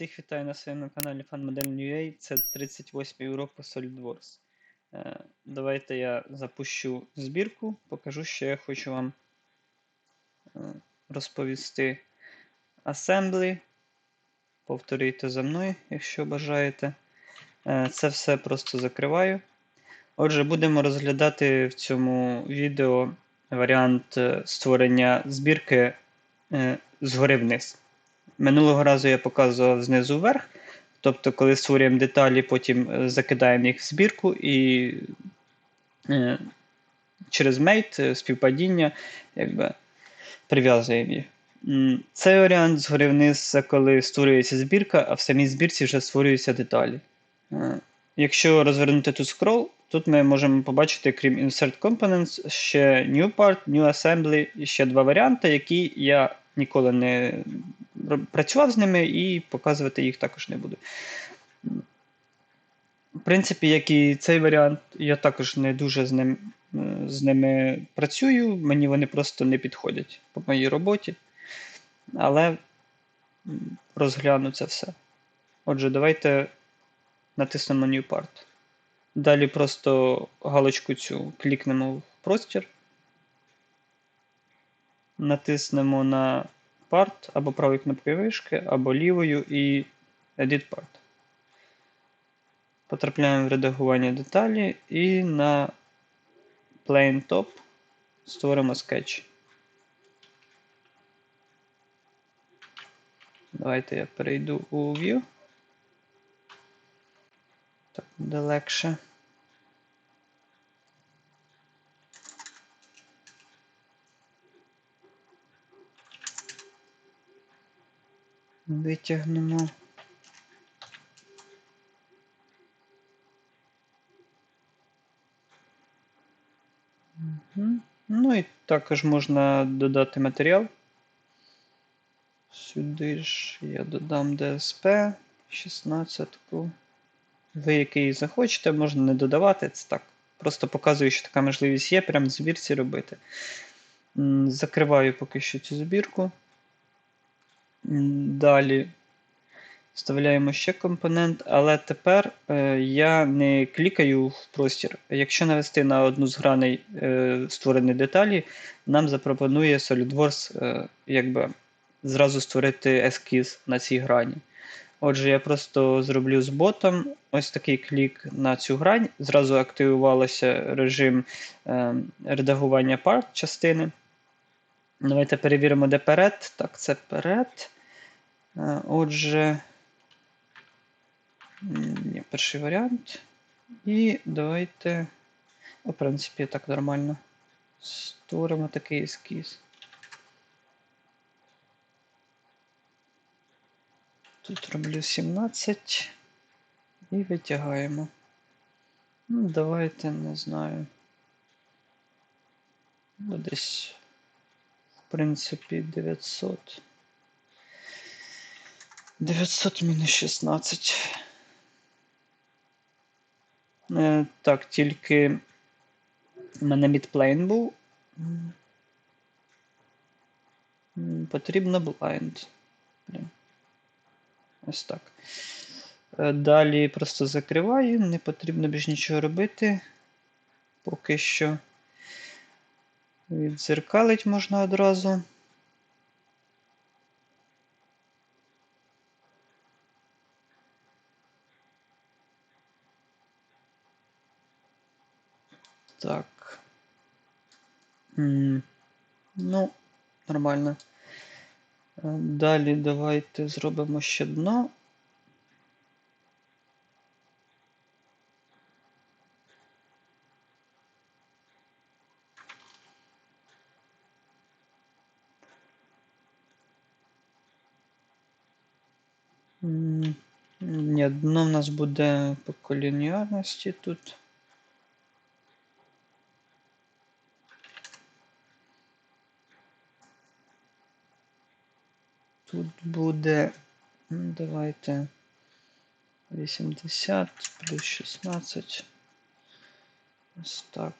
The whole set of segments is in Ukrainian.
Всіх вітаю на своєму каналі FunModel.ua. Це 38-й урок по SolidWorks. Е, Давайте я запущу збірку, покажу, що я хочу вам е, розповісти. Assembly. Повторюйте за мною, якщо бажаєте. Е, Це все просто закриваю. Отже, будемо розглядати в цьому відео варіант створення збірки згори вниз. Минулого разу я показував знизу вверх. Тобто, коли створюємо деталі, потім е, закидаємо їх в збірку і е, через мейт, е, співпадіння, якби прив'язуємо їх. Цей варіант згори вниз коли створюється збірка, а в самій збірці вже створюються деталі. Якщо розвернути тут скрол, тут ми можемо побачити, крім Insert Components, ще New Part, New Assembly і ще два варіанти, які я ніколи не працював з ними і показувати їх також не буду. В принципі, як і цей варіант, я також не дуже з, ним, з ними працюю, мені вони просто не підходять по моїй роботі. Але розгляну це все. Отже, давайте натиснемо New Part. Далі просто галочку цю клікнемо в простір. Натиснемо на Part або правою кнопкою вишки, або лівою і Edit Part. Потрапляємо в редагування деталі і на Plane Top створимо скетч. Давайте я перейду у View. Так, буде легше. Витягнемо. Ну і також можна додати матеріал. Сюди ж я додам DSP 16. Ви який захочете, можна не додавати. Це так. Просто показую, що така можливість є, прямо в збірці робити. Закриваю поки що цю збірку. Далі вставляємо ще компонент, але тепер е, я не клікаю в простір. Якщо навести на одну з граней е, створеної деталі, нам запропонує SolidWorks е, якби, зразу створити ескіз на цій грані. Отже, я просто зроблю з ботом ось такий клік на цю грань. Зразу активувалося режим редагування part частини. Давайте перевіримо, де перед. Так, це перед. Е, Отже, ні, перший варіант. І давайте, в принципі, так нормально. Створимо такий ескіз. Тут роблю 17 і витягаємо. Ну, давайте, не знаю. Ну, десь, в принципі, 900. 900 мінус 16. Е, так, тільки в мене мідплейн був. Потрібно blind. Ось так. Е, Далі просто закриваю, не потрібно більш нічого робити. Поки що відзеркалить можна одразу. Так. Ну, нормально. Е, Далі давайте зробимо ще дно. Ні, дно в нас буде по колініарності тут. Тут буде. м, Давайте 80 плюс 16. Ось так.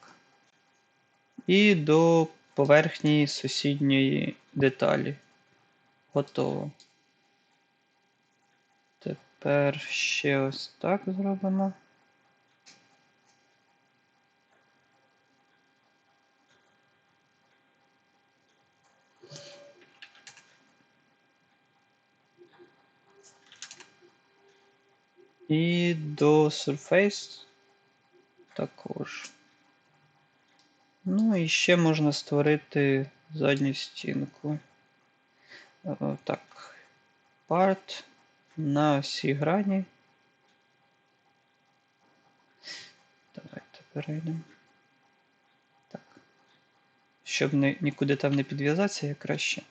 І до поверхні сусідньої деталі. Готово. Тепер ще ось так зробимо. І до Surface також. Ну і ще можна створити задню стінку. Е, Так, part на осі грані. Давайте перейдемо. Так. Щоб не, нікуди там не підв'язатися, я краще.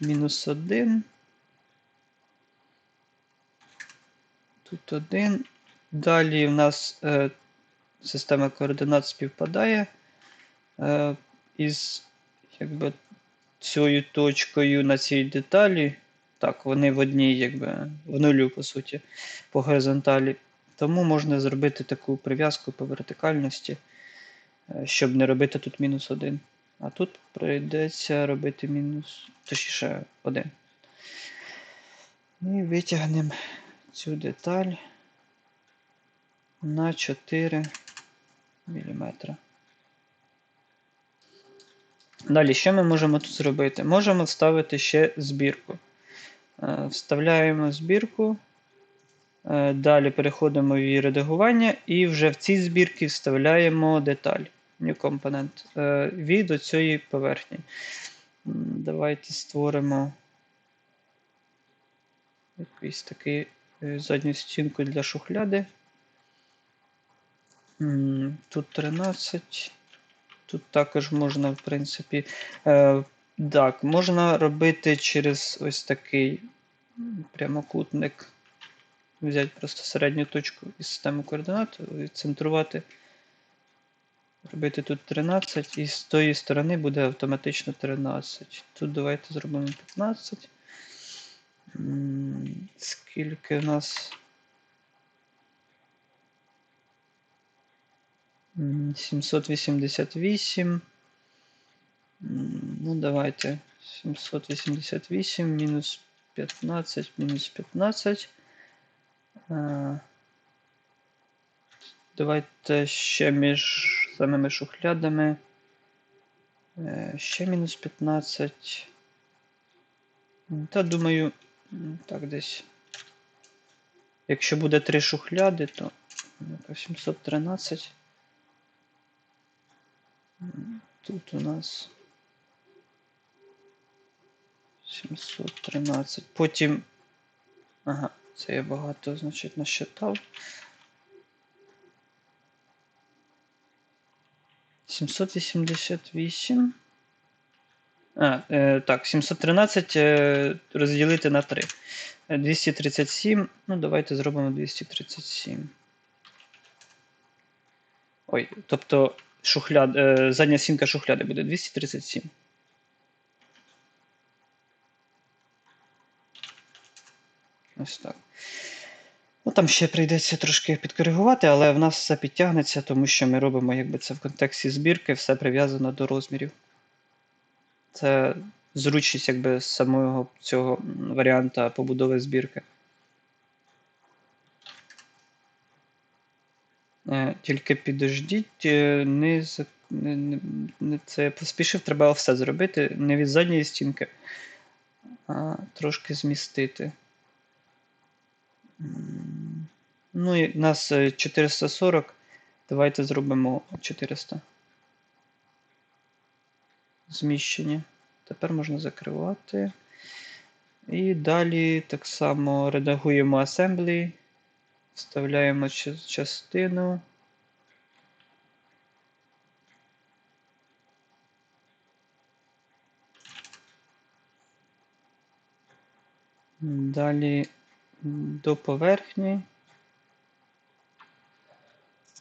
Мінус один. Тут один. Далі в нас е, система координат співпадає е, із якби, цією точкою на цій деталі. Так, вони в одній, якби, в нулю, по суті, по горизонталі. Тому можна зробити таку прив'язку по вертикальності, е, щоб не робити тут мінус один. А тут прийдеться робити мінус, точніше, один. І витягнемо цю деталь на 4 мм. Далі, що ми можемо тут зробити? Можемо вставити ще збірку. Е, Вставляємо збірку, е, далі переходимо в її редагування, і вже в цій збірці вставляємо деталь New Component е, від цієї поверхні. Давайте створимо якийсь такий задню стінку для шухляди. Тут 13. Тут також можна, в принципі, е, так, можна робити через ось такий прямокутник. Взяти просто середню точку із системи координат, і центрувати. Робити тут 13, і з тої сторони буде автоматично 13. Тут давайте зробимо 15. Скільки у нас? М, 788. М, Ну, давайте. 788 мінус 15, мінус 15. Давайте ще між самими шухлядами. Е, Ще мінус 15. Та думаю, так десь. Якщо буде три шухляди, то ну-ка, 713. Тут у нас 713. Потім. Ага, це я багато, значить, насчитав. 788. А, е, так, 713 е, розділити на 3. Е, 237. Ну, давайте зробимо 237. Ой, тобто шухляд, е, задня стінка шухляди буде 237. Ось так. Ну, там ще прийдеться трошки підкоригувати, але в нас все підтягнеться, тому що ми робимо якби це в контексті збірки, все прив'язано до розмірів. Це зручність якби самого цього варіанта побудови збірки. Е, Тільки підождіть, е, не, не, не, це я поспішив, треба все зробити. Не від задньої стінки, а трошки змістити. Ну, і нас е, 440. Давайте зробимо 400. Зміщення. Тепер можна закривати. І далі так само редагуємо assembly. Вставляємо частину. Далі до поверхні.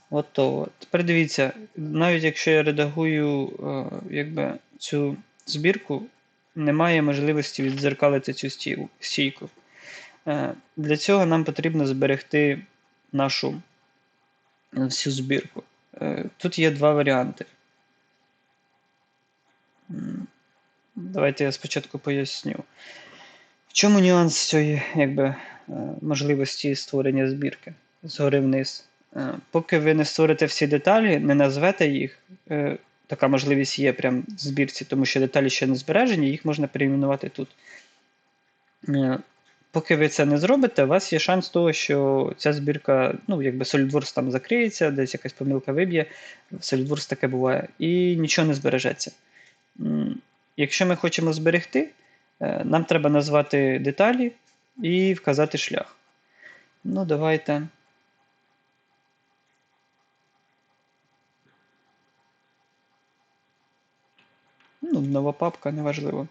Готово. Тепер дивіться, навіть якщо я редагую е, якби, цю збірку, немає можливості віддзеркалити цю стійку. Е, Для цього нам потрібно зберегти нашу е, всю збірку. Тут є два варіанти. Давайте я спочатку поясню. В чому нюанс цієї можливості створення збірки згори вниз? Е, Поки ви не створите всі деталі, не назвете їх, е, така можливість є прямо в збірці, тому що деталі ще не збережені, їх можна перейменувати тут. Е, Поки ви це не зробите, у вас є шанс того, що ця збірка, ну, якби SolidWorks там закриється, десь якась помилка виб'є, SolidWorks таке буває, і нічого не збережеться. Якщо ми хочемо зберегти, нам треба назвати деталі і вказати шлях. Ну, давайте. Ну, нова папка, неважливо.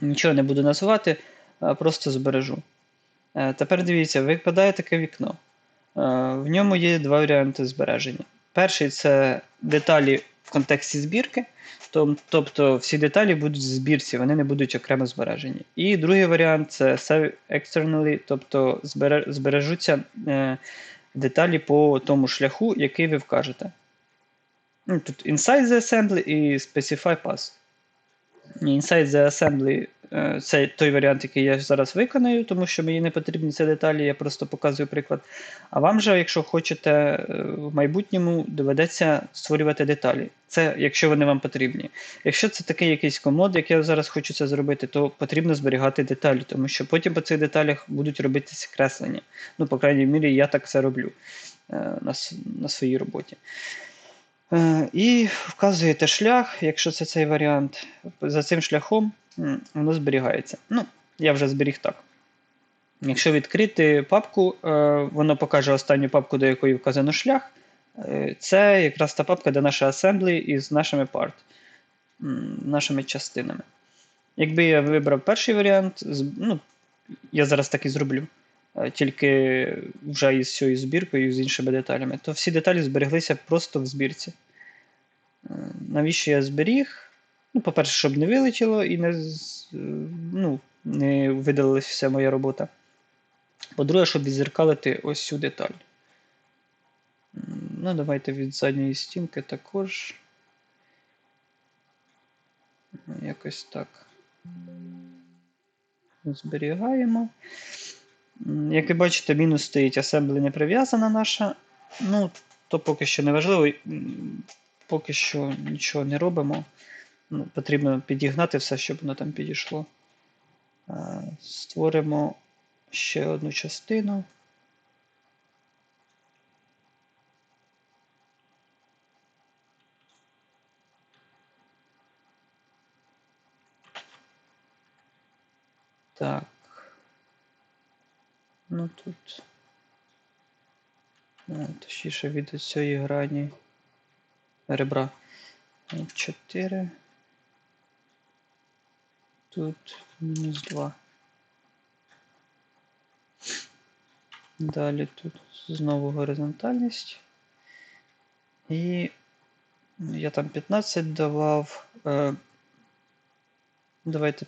Нічого не буду називати, просто збережу. Е, Тепер дивіться, випадає таке вікно. Е, В ньому є два варіанти збереження. Перший це деталі в контексті збірки, тобто всі деталі будуть в збірці, вони не будуть окремо збережені. І другий варіант це save externally, тобто збережуться е, деталі по тому шляху, який ви вкажете. Ну, Тут inside the assembly і specify path. Inside the assembly е, це той варіант, який я зараз виконаю, тому що мені не потрібні ці деталі, я просто показую приклад. А вам же, якщо хочете е, в майбутньому, доведеться створювати деталі. Це якщо вони вам потрібні. Якщо це такий якийсь комод, як я зараз хочу це зробити, то потрібно зберігати деталі, тому що потім по цих деталях будуть робитися креслення. Ну, по крайній мірі, я так це роблю е, на, на своїй роботі. Е, І вказуєте шлях, якщо це цей варіант. За цим шляхом воно зберігається. Ну, я вже зберіг так. Якщо відкрити папку, е, воно покаже останню папку, до якої вказано шлях. Е, Це якраз та папка, де наша assembly із нашими part, нашими частинами. Якби я вибрав перший варіант, ну, я зараз так і зроблю, тільки вже із цією збіркою, з іншими деталями, то всі деталі збереглися просто в збірці. Е, Навіщо я зберіг? Ну, по-перше, щоб не вилетіло і не, е, ну, не видалилася вся моя робота. По-друге, щоб відзеркалити ось цю деталь. Ну, давайте від задньої стінки також. Якось так. Зберігаємо. Як ви бачите, мінус стоїть асемблі не прив'язана наша. Ну, то поки що не важливо. Поки що нічого не робимо. Ну, потрібно підігнати все, щоб воно там підійшло. Створимо ще одну частину. Так. Ну тут. е, Точніше від цієї грані ребра. 4. Тут мінус 2. Далі тут знову горизонтальність. І я там 15 давав. Е, давайте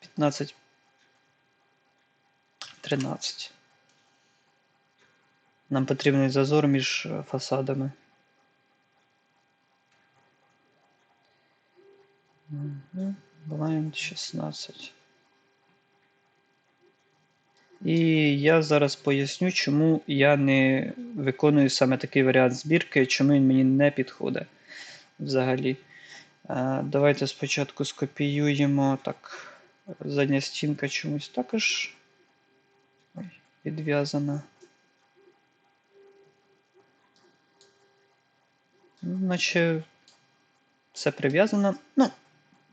15. 13. Нам потрібний зазор між е, фасадами. Blind 16. І я зараз поясню, чому я не виконую саме такий варіант збірки, чому він мені не підходить взагалі. Е, Давайте спочатку скопіюємо так. Задня стінка чомусь також ой, відв'язана. Ну, Наче все прив'язано. Ну,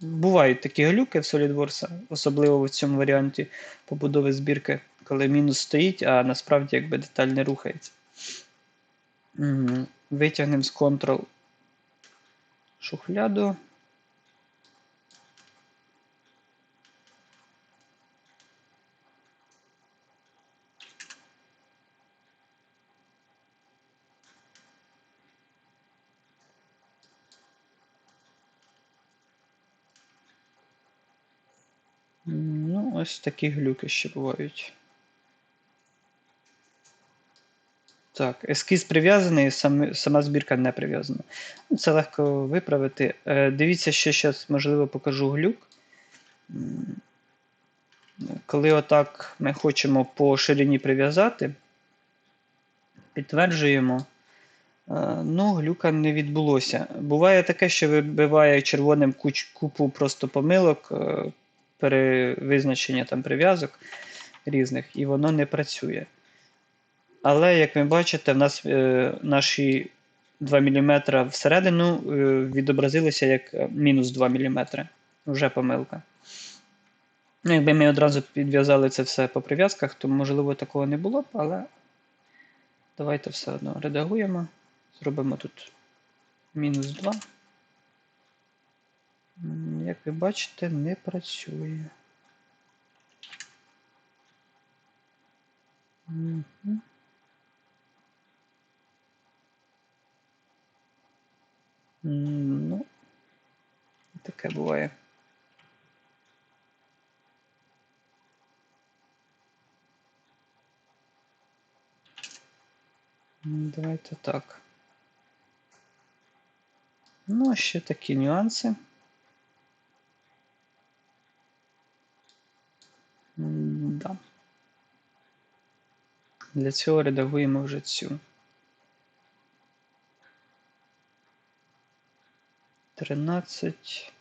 бувають такі глюки в SolidWorks, особливо в цьому варіанті побудови збірки, коли мінус стоїть, а насправді якби деталь не рухається. Витягнемо з Ctrl шухляду. М, Ну, ось такі глюки ще бувають. Так, ескіз прив'язаний, сам, сама збірка не прив'язана. Ну, Це легко виправити. Е, дивіться, ще зараз, можливо, покажу глюк. Коли отак ми хочемо по ширині прив'язати, підтверджуємо, е, ну, глюка не відбулося. Буває таке, що вибиває червоним купу просто помилок, е, перевизначення там прив'язок різних, і воно не працює. Але, як ви бачите, в нас е, наші 2 мм всередину е, відобразилися як е, мінус 2 мм. Вже помилка. Ну, Якби ми одразу підв'язали це все по прив'язках, то, можливо, такого не було б, але давайте все одно редагуємо. Зробимо тут мінус 2. М, Як ви бачите, не працює. Мгм. М, Ну, таке буває. М, Давайте так. Ну, ще такі нюанси. М, Да. Для цього редагуємо вже цю. 13.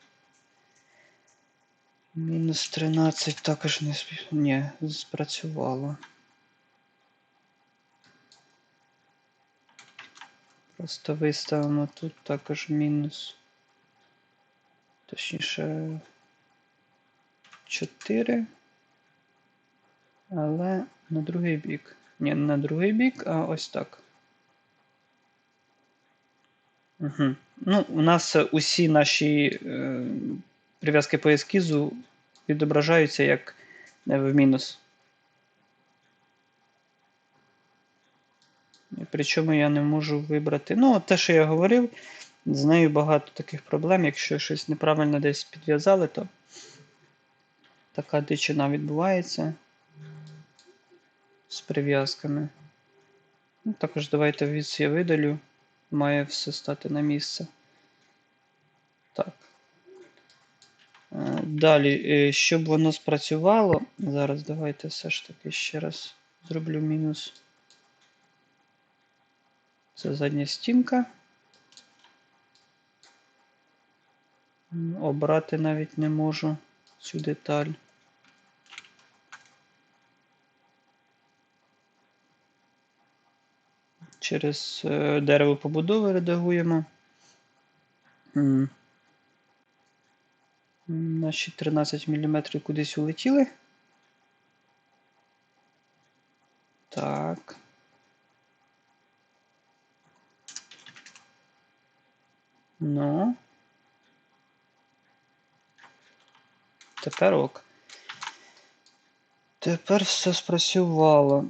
Мінус 13 також не. Ні, спрацювало. Просто виставимо тут також мінус. Точніше 4. Але на другий бік. Ні, не на другий бік, а ось так. Угу. Ну, у нас усі наші е, прив'язки по ескізу відображаються як в мінус. Причому я не можу вибрати. Ну, те, що я говорив, з нею багато таких проблем. Якщо щось неправильно десь підв'язали, то така дичина відбувається з прив'язками. Ну, також давайте від я видалю. Має все стати на місце. Так. Е, Далі, е, щоб воно спрацювало, зараз давайте все ж таки ще раз зроблю мінус. Це задня стінка. Обрати навіть не можу цю деталь. Через е, дерево побудови редагуємо. Наші 13 мм кудись улетіли. Так. Ну. Тепер ок. Тепер все спрацювало.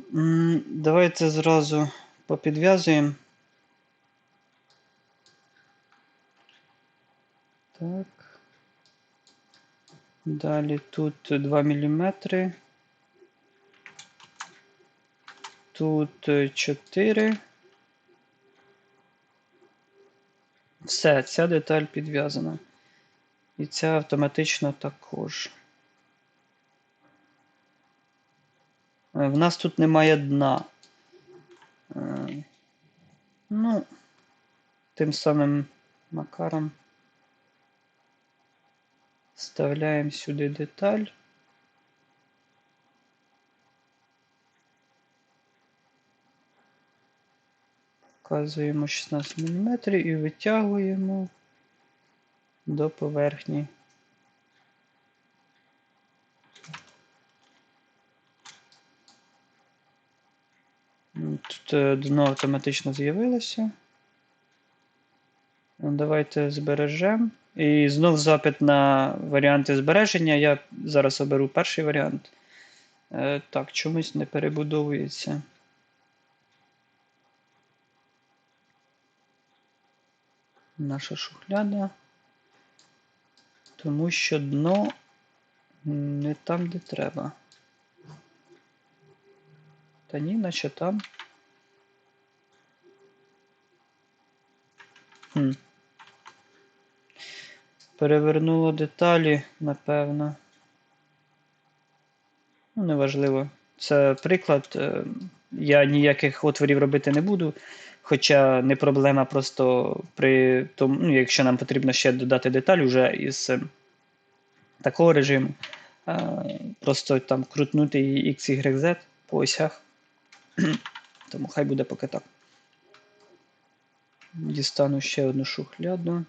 Давайте зразу попідв'язуємо. Так. Далі тут 2 мм. Тут 4. Все, ця деталь підв'язана. І ця автоматично також. Е, В нас тут немає дна. Е, Ну, тим самим макаром вставляємо сюди деталь. Вказуємо 16 мм і витягуємо до поверхні. Тут е, дно автоматично з'явилося. Ну, Давайте збережемо. І знов запит на варіанти збереження. Я зараз оберу перший варіант. Е, Так, чомусь не перебудовується. Наша шухляда. Тому що дно не там, де треба. Та ні, наче там. Хм. Перевернуло деталі, напевно. Ну, неважливо. Це приклад. е, Я ніяких отворів робити не буду. Хоча не проблема просто при тому, ну, якщо нам потрібно ще додати деталь уже із е, такого режиму. Просто там крутнути і X, по осях. Тому хай буде поки так. Дістану ще одну шухляду.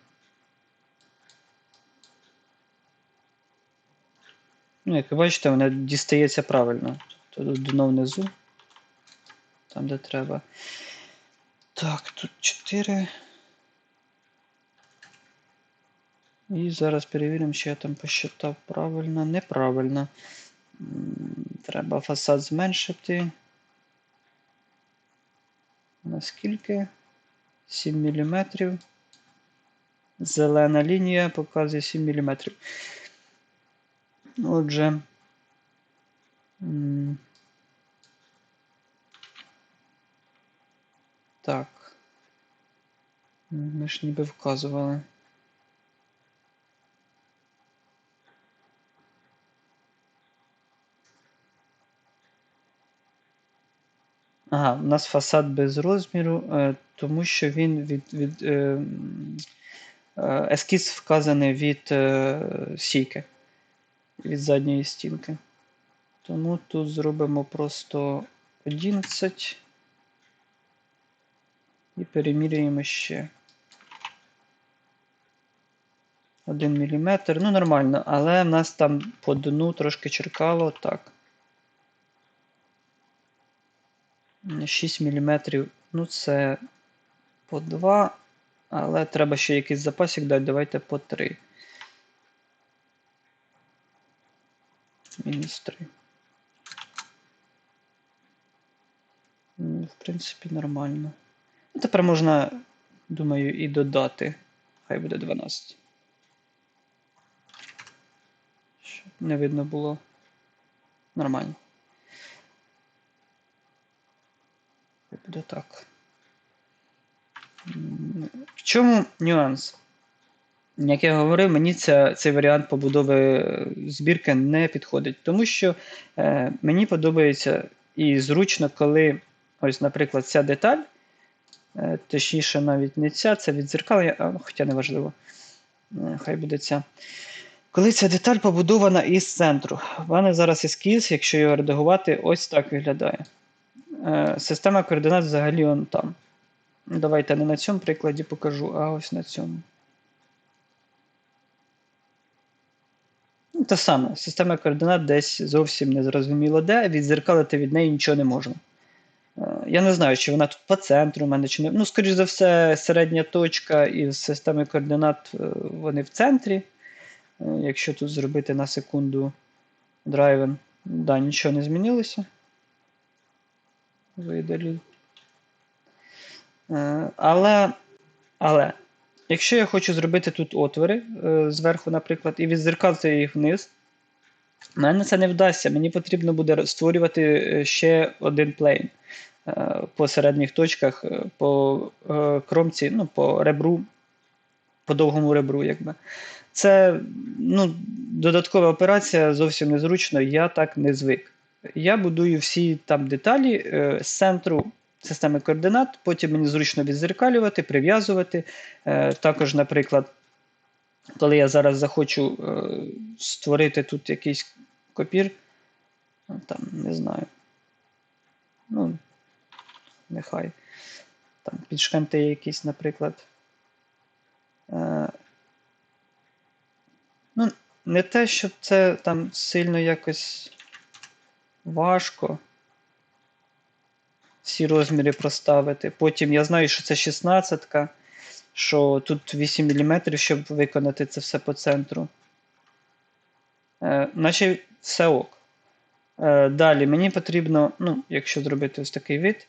Ну, як ви бачите, вона дістається правильно. Тобто дно внизу. Там, де треба. Так, тут 4. І зараз перевіримо, чи я там посчитав правильно. Неправильно. Треба фасад зменшити. Наскільки? 7 мм. Зелена лінія показує 7 мм. Отже. Так. Ми ж ніби вказували. Ага, у нас фасад без розміру, е, тому що він від, від е, е, ескіз вказаний від сійки, від задньої стінки. Тому тут зробимо просто 11 і переміряємо ще. 1 мм. Ну, нормально, але в нас там по дну трошки черкало так. 6 мм. Ну, це по 2, але треба ще якийсь запасик дати. Давайте по 3. Мінус 3. В принципі, нормально. Ну, тепер можна, думаю, і додати. Хай буде 12. Щоб не видно було. Нормально. Буде так. В чому нюанс? Як я говорив, мені ця, цей варіант побудови збірки не підходить, тому що е, мені подобається і зручно, коли, ось, наприклад, ця деталь, е, точніше, навіть не ця, це відзеркалення, а, хоча не важливо, е, хай буде ця. Коли ця деталь побудована із центру, в мене зараз ескіз, якщо його редагувати, ось так виглядає. Е, Система координат взагалі он там. Давайте не на цьому прикладі покажу, а ось на цьому. Ну, Те саме, система координат десь зовсім не зрозуміло де, відзеркалити від неї нічого не можна. Е, Я не знаю, чи вона тут по центру в мене, чи не. Ну, скоріш за все, середня точка із системи координат е, вони в центрі. Якщо тут зробити на секунду драйвен, да, нічого не змінилося. Видалю. Е, Але, але, якщо я хочу зробити тут отвори е, зверху, наприклад, і відзеркалити їх вниз, в мене це не вдасться. Мені потрібно буде створювати е, ще один плейн по середніх точках, по кромці, ну, по ребру, по довгому ребру, якби. Це ну, додаткова операція, зовсім незручно, я так не звик. Я будую всі там деталі е, з центру системи координат, потім мені зручно відзеркалювати, прив'язувати. Е, також, наприклад, коли я зараз захочу е, створити тут якийсь копір, ну, там, не знаю. Ну, нехай. Там підшканти якісь, наприклад. Ну, не те, щоб це там сильно якось важко всі розміри проставити. Потім я знаю, що це 16, що тут 8 мм, щоб виконати це все по центру. Е, наче все ок. Е, далі мені потрібно, ну, якщо зробити ось такий вид,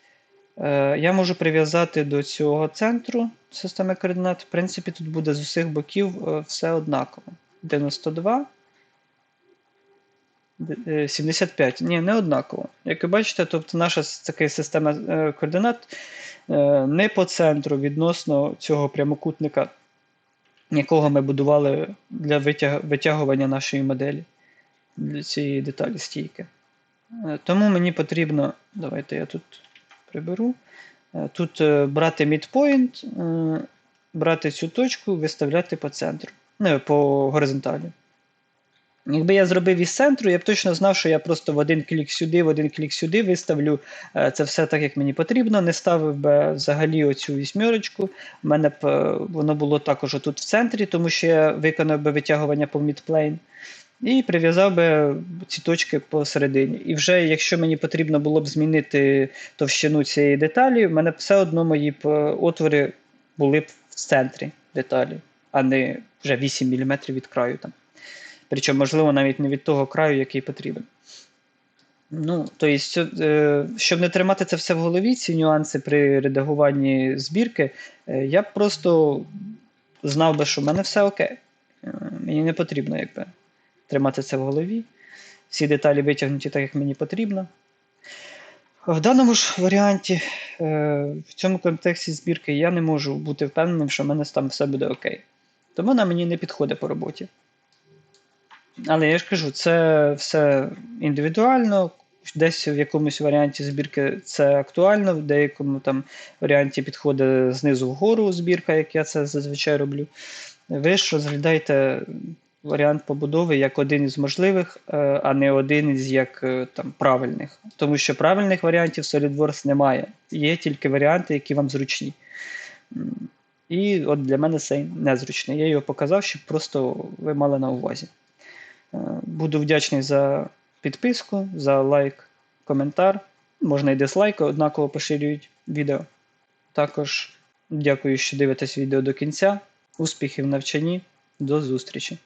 е, я можу прив'язати до цього центру системи координат. В принципі, тут буде з усіх боків е, все однаково. 92. Д- е, 75. Ні, не однаково. Як ви бачите, тобто наша така система е, координат е, не по центру відносно цього прямокутника, якого ми будували для витягування нашої моделі для цієї деталі стійки. Тому мені потрібно. Давайте я тут приберу. Тут брати midpoint, брати цю точку, виставляти по центру. Ну, по горизонталі. Якби я зробив із центру, я б точно знав, що я просто в один клік сюди, в один клік сюди виставлю е, це все так, як мені потрібно. Не ставив би взагалі оцю вісьмерочку. У мене б е, воно було також тут в центрі, тому що я виконав би витягування по midplane. І прив'язав би ці точки посередині. І вже якщо мені потрібно було б змінити товщину цієї деталі, в мене все одно мої е, отвори були б в центрі деталі, а не вже 8 мм від краю там. Причому, можливо, навіть не від того краю, який потрібен. Ну, тобто, щоб не тримати це все в голові, ці нюанси при редагуванні збірки, е, я б просто знав би, що в мене все окей. Е, Мені не потрібно якби, тримати це в голові. Всі деталі витягнуті так, як мені потрібно. В даному ж варіанті, в цьому контексті збірки, я не можу бути впевненим, що в мене там все буде окей. Тому вона мені не підходить по роботі. Але я ж кажу, це все індивідуально. Десь в якомусь варіанті збірки це актуально, в деякому там варіанті підходить знизу вгору збірка, як я це зазвичай роблю. Ви ж розглядаєте варіант побудови як один із можливих, е, а не один із як е, там правильних. Тому що правильних варіантів SolidWorks немає. Є тільки варіанти, які вам зручні. І от для мене цей незручний. Я його показав, щоб просто ви мали на увазі. Буду вдячний за підписку, за лайк, коментар. Можна і дизлайк, однаково поширюють відео. Також дякую, що дивитесь відео до кінця. Успіхів в навчанні. До зустрічі!